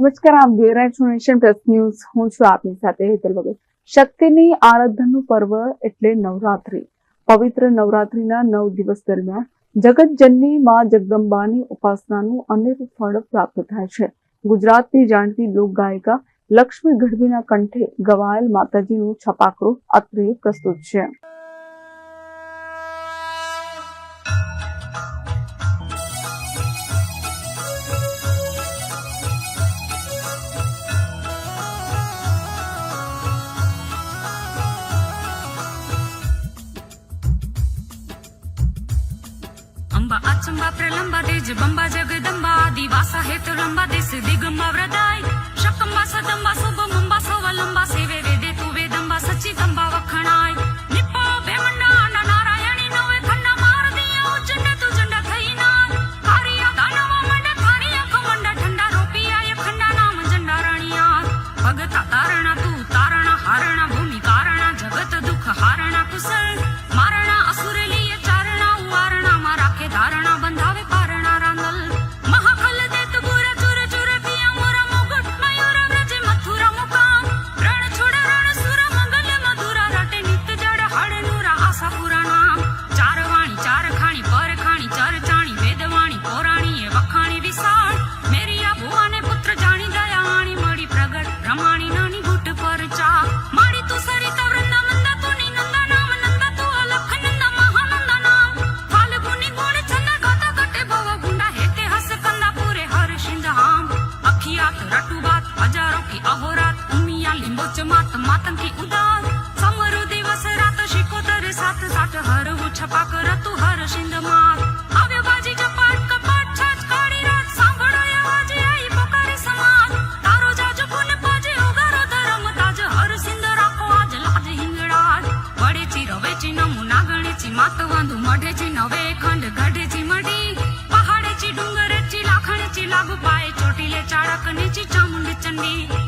નમસ્કાર, આપ જોઈ રહ્યા પ્લસ ન્યૂઝ. હું છું આપની સાથે હેતલ વગર શક્તિની આરાધનનું પર્વ એટલે નવરાત્રી. પવિત્ર નવરાત્રીના નવ દિવસ દરમિયાન જગતજનની માં જગદંબાની ઉપાસનાનું અનેક ફળ પ્રાપ્ત થાય છે. ગુજરાતની જાણતી લોક ગાયિકા લક્ષ્મી ગઢવીના કંઠે ગવાયેલ માતાજીનું છપાકરું અત્રે પ્રસ્તુત છે. અંબા અચંબા પ્રલંબા તેજ બંબા જગદંબા આદિવાસા હેતુ લંબા દેશ દિગંબા વ્રદાય શકંબા સદંબા શુભમંબા સવલંબા સેવે વેદે તુ વેદંબા સચિદંબા વખણાય ભગતા તારણા તું તારણા હારણા ભૂમિ કારણા જગત દુઃખ હારણા કુશળ రమాణి నాని గుట్టు పరుచా మాడి తు సరిత వృందమంద తుని నంద నామ నంద తు అలఖ నంద మహానంద నామ ఫాల్గుని గుణ చంద గత గట్టే భవ గుండా హేతే హస్ కంద పూరే హర్ షింద హాం అఖియాత్ రటు బాత్ హజారో కి అహోరాత్ ఉమియా లింబోచ మాత మాతం కి ఉదార me.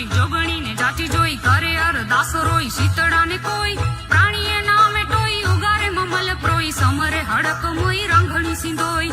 કોઈ જોગણીને જાચી જોઈ કરે અરદાસ રોઈ, શીતળાને કોઈ પ્રાણીએ નામે ટોઈ, ઉગારે મમલ પ્રોઈ, સમરે હડક મોઈ રંગણી સિંધોઈ.